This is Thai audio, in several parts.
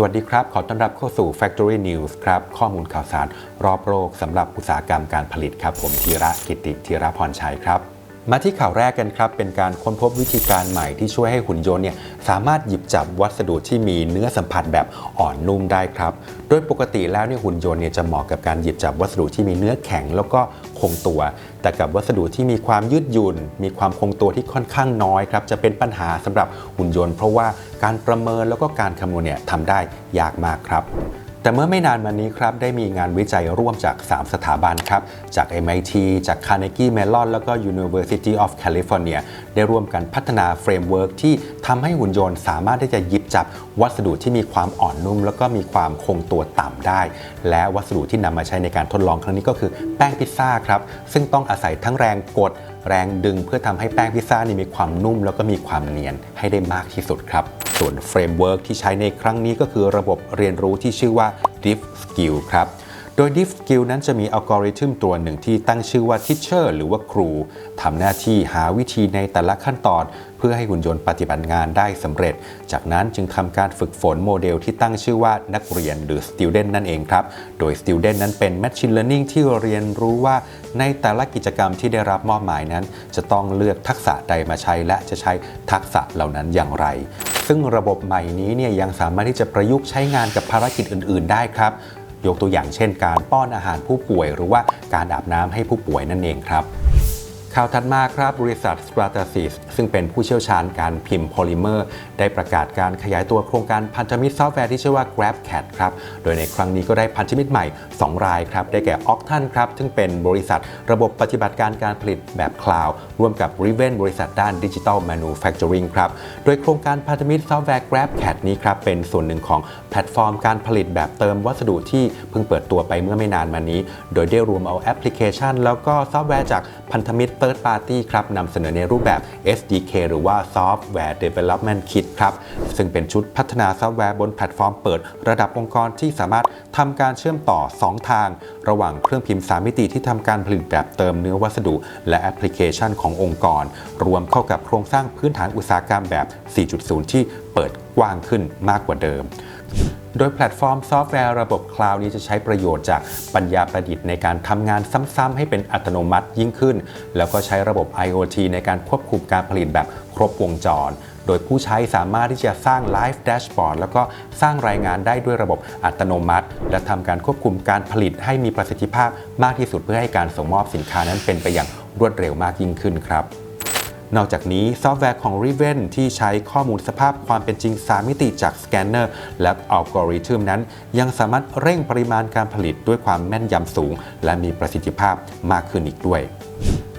สวัสดีครับ ขอต้อนรับเข้าสู่ Factory News ครับ ข้อมูลข่าวสาร รอบโลกสำหรับอุตสาหกรรมการผลิตครับ ผมธีระกิติธีระพรชัยครับ มาที่ข่าวแรกกันครับ เป็นการค้นพบวิธีการใหม่ที่ช่วยให้หุ่นยนต์เนี่ยสามารถหยิบจับวัสดุที่มีเนื้อสัมผัสแบบอ่อนนุ่มได้ครับ โดยปกติแล้วเนี่ยหุ่นยนต์เนี่ยจะเหมาะกับการหยิบจับวัสดุที่มีเนื้อแข็งแล้วก็คงตัว แต่กับวัสดุที่มีความยืดหยุ่น มีความคงตัวที่ค่อนข้างน้อยครับจะเป็นปัญหาสำหรับหุ่นยนต์ เพราะว่าการประเมินแล้วก็การคำนวณเนี่ยทำได้ยากมากครับ แต่เมื่อไม่นานมานี้ครับได้มีงานวิจัยร่วมจาก 3 สถาบันครับ จาก MIT จาก Carnegie Mellon แล้วก็ University of California ได้ร่วมกันพัฒนาเฟรมเวิร์กที่ทำให้หุ่นยนต์สามารถที่จะหยิบจับวัสดุที่มีความอ่อนนุ่ม แล้วก็มีความคงตัวต่ำได้ และวัสดุที่นำมาใช้ในการทดลองครั้งนี้ก็คือแป้งพิซซ่าครับ ซึ่งต้องอาศัยทั้งแรงกด แรงดึง เพื่อทำให้แป้งพิซซ่านี่มีความนุ่ม แล้วก็มีความเนียนให้ได้มากที่สุดครับ ส่วนเฟรมเวิร์กที่ใช้ในครั้งนี้ก็คือระบบเรียนรู้ที่ชื่อว่า Diff Skill ครับโดย Diff Skill นั้นจะมีอัลกอริทึมตัวหนึ่งที่ตั้งชื่อว่า Teacher หรือว่าครู ทำหน้าที่หาวิธีในแต่ละขั้นตอน เพื่อให้หุ่นยนต์ปฏิบัติงานได้สำเร็จ จากนั้นจึงทำการฝึกฝนโมเดลที่ตั้งชื่อว่านักเรียนหรือ Student นั่นเองครับ โดย Student นั้นเป็น Machine Learning ที่เรียนรู้ว่าในแต่ละกิจกรรมที่ได้รับมอบหมายนั้น จะต้องเลือกทักษะใดมาใช้และจะใช้ทักษะเหล่านั้นอย่างไร ซึ่งระบบใหม่นี้เนี่ยยังสามารถที่จะประยุกต์ใช้งานกับภารกิจอื่น ๆ ได้ครับ ยกตัวอย่างเช่น การป้อนอาหารผู้ป่วย หรือว่าการอาบน้ำให้ผู้ป่วยนั่นเองครับ ข่าวถัดมาครับบริษัท Stratasys ซึ่งเป็นผู้เชี่ยวชาญการพิมพ์โพลิเมอร์ ได้ประกาศการขยายตัวโครงการพันธมิตรซอฟต์แวร์ที่ชื่อว่า GrabCAD ครับ โดยในครั้งนี้ก็ได้พันธมิตรใหม่ 2 รายครับ ได้แก่ Octan ครับ ซึ่งเป็นบริษัทระบบปฏิบัติการการผลิตแบบคลาวด์ร่วมกับ Riven บริษัทด้าน Digital Manufacturing ครับ โดยโครงการพันธมิตรซอฟต์แวร์ GrabCAD นี้ครับเป็นส่วนหนึ่งของแพลตฟอร์มการผลิตแบบเติมวัสดุที่เพิ่งเปิดตัวไปเมื่อไม่นานมานี้ โดยได้รวมเอาแอปพลิเคชัน แล้วก็ซอฟต์แวร์จากพันธมิตร Third Party ครับนำเสนอในรูปแบบ SDK หรือว่า Software Development Kit ครับ ซึ่งเป็นชุดพัฒนาซอฟต์แวร์บนแพลตฟอร์มเปิด ระดับองค์กรที่สามารถทำการเชื่อมต่อ 2 ทาง ระหว่างเครื่องพิมพ์ 3 มิติที่ทำการผลิตแบบเติมเนื้อวัสดุ และแอปพลิเคชันขององค์กร รวมเข้ากับโครงสร้างพื้นฐานอุตสาหกรรมแบบ 4.0 ที่เปิดกว้างขึ้นมากกว่าเดิม โดยแพลตฟอร์มซอฟต์แวร์ระบบคลาวด์นี้จะใช้ประโยชน์จากปัญญาประดิษฐ์ในการทำงานซ้ำๆให้เป็นอัตโนมัติยิ่งขึ้น แล้วก็ใช้ระบบ IoT ในการควบคุมการผลิตแบบครบวงจร โดยผู้ใช้สามารถที่จะสร้าง Live Dashboard แล้วก็สร้างรายงานได้ด้วยระบบอัตโนมัติ และทำการควบคุมการผลิตให้มีประสิทธิภาพมากที่สุดเพื่อให้การส่งมอบสินค้านั้นเป็นไปอย่างรวดเร็วมากยิ่งขึ้นครับ นอกจากนี้ซอฟต์แวร์ของ Riven ที่ใช้ข้อมูลสภาพความเป็นจริง 3 มิติจากสแกนเนอร์และอัลกอริทึมนั้น ยังสามารถเร่งปริมาณการผลิตด้วยความแม่นยำสูง และมีประสิทธิภาพมากขึ้นอีกด้วย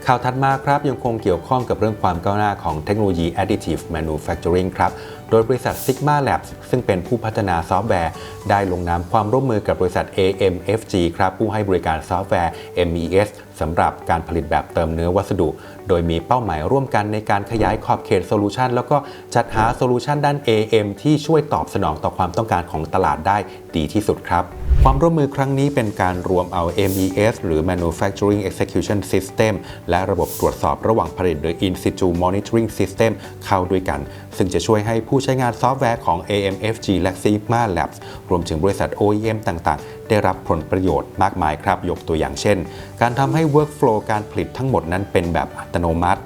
ข่าวถัดมาครับยังคงเกี่ยวข้องกับเรื่องความก้าวหน้าของเทคโนโลยี additive manufacturing ครับ โดยบริษัท Sigma Labs ซึ่งเป็นผู้พัฒนาซอฟต์แวร์ ได้ลงนามความร่วมมือกับบริษัท AMFG ครับผู้ให้บริการซอฟต์แวร์ MES สำหรับการผลิตแบบเติมเนื้อวัสดุ โดยมีเป้าหมายร่วมกันในการขยายขอบเขตโซลูชันแล้วก็จัดหาโซลูชันด้าน AM ที่ช่วยตอบสนองต่อความต้องการของตลาดได้ดีที่สุดครับความร่วมมือครั้งนี้เป็นการรวมเอา MES หรือ Manufacturing Execution System และระบบตรวจสอบระหว่างผลิตหรือ In situ Monitoring System เข้าด้วยกัน ซึ่งจะช่วยให้ผู้ใช้งานซอฟต์แวร์ของ AMFG และ Sigma Labs รวมถึงบริษัท OEM ต่างๆ ได้รับผลประโยชน์มากมายครับ ยกตัวอย่างเช่น การทำให้ Workflow การผลิตทั้งหมดนั้นเป็นแบบอัตโนมัติ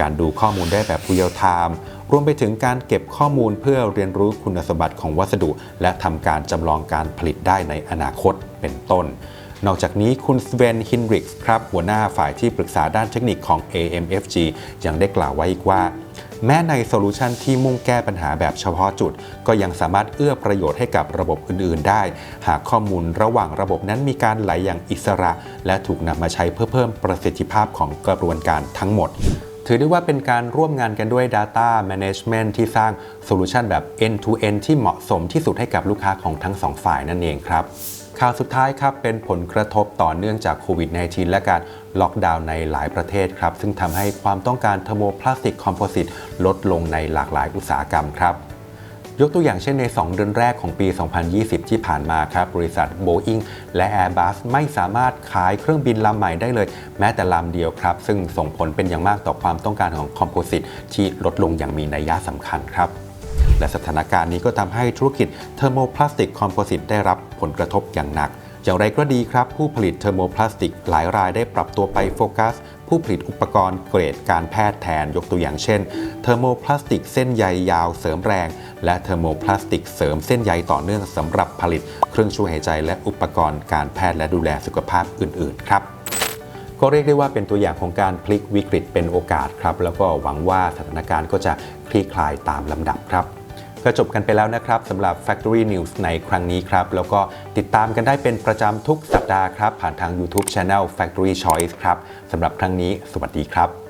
การดูข้อมูลได้แบบ Real Time รวมไปถึงการเก็บข้อมูลเพื่อเรียนรู้คุณสมบัติของวัสดุ และทำการจำลองการผลิตได้ในอนาคตเป็นต้น นอกจากนี้คุณสเวนฮินริกส์ครับหัวหน้าฝ่ายที่ปรึกษาด้านเทคนิคของ AMFG ยังได้กล่าวไว้อีกว่า แม้ในโซลูชันที่มุ่งแก้ปัญหาแบบเฉพาะจุด ก็ยังสามารถเอื้อประโยชน์ให้กับระบบอื่น ๆ ได้ หากข้อมูลระหว่างระบบนั้นมีการไหลอย่างอิสระ และถูกนำมาใช้เพื่อเพิ่มประสิทธิภาพของกระบวนการทั้งหมดถือได้ว่าเป็นการร่วมงานกันด้วย Data Management ที่สร้างโซลูชันแบบ End-to-End ที่เหมาะสมที่สุดให้กับลูกค้าของทั้งสองฝ่ายนั่นเองครับ ข่าวสุดท้ายครับ เป็นผลกระทบต่อเนื่องจากโควิด -19 และการล็อกดาวน์ในหลายประเทศครับ ซึ่งทำให้ความต้องการเทอร์โมพลาสติกคอมโพสิตลดลงในหลากหลายอุตสาหกรรมครับยกตัวอย่างเช่นใน 2 เดือนแรกของปี 2020 ที่ผ่านมาครับ บริษัท Boeing และ Airbus ไม่สามารถขายเครื่องบินลำใหม่ได้เลย แม้แต่ลำเดียวครับ ซึ่งส่งผลเป็นอย่างมากต่อความต้องการของคอมโพสิตที่ลดลงอย่างมีนัยยะสำคัญครับ และสถานการณ์นี้ก็ทำให้ธุรกิจเทอร์โมพลาสติกคอมโพสิตได้รับผลกระทบอย่างหนัก อย่างไรก็ดีครับ ผู้ผลิตเทอร์โมพลาสติกหลายรายได้ปรับตัวไปโฟกัส ผู้ผลิตอุปกรณ์เกรดการแพทย์แทนยกตัวอย่างเช่น เทอร์โมพลาสติกเส้นใยยาวเสริมแรง และเทอร์โมพลาสติกเสริมเส้นใยต่อเนื่องสำหรับผลิต เครื่องช่วยหายใจและอุปกรณ์การแพทย์และดูแลสุขภาพอื่น ๆ ครับก็เรียกได้ว่าเป็นตัวอย่างของการพลิกวิกฤตเป็นโอกาสครับ แล้วก็หวังว่าสถานการณ์ก็จะคลี่คลายตามลำดับครับ ก็จบกันไปแล้วนะครับสำหรับ Factory News ในครั้งนี้ครับ แล้วก็ติดตามกันได้เป็นประจำทุกสัปดาห์ครับ ผ่านทาง YouTube Channel Factory Choice ครับสำหรับครั้งนี้ สวัสดีครับ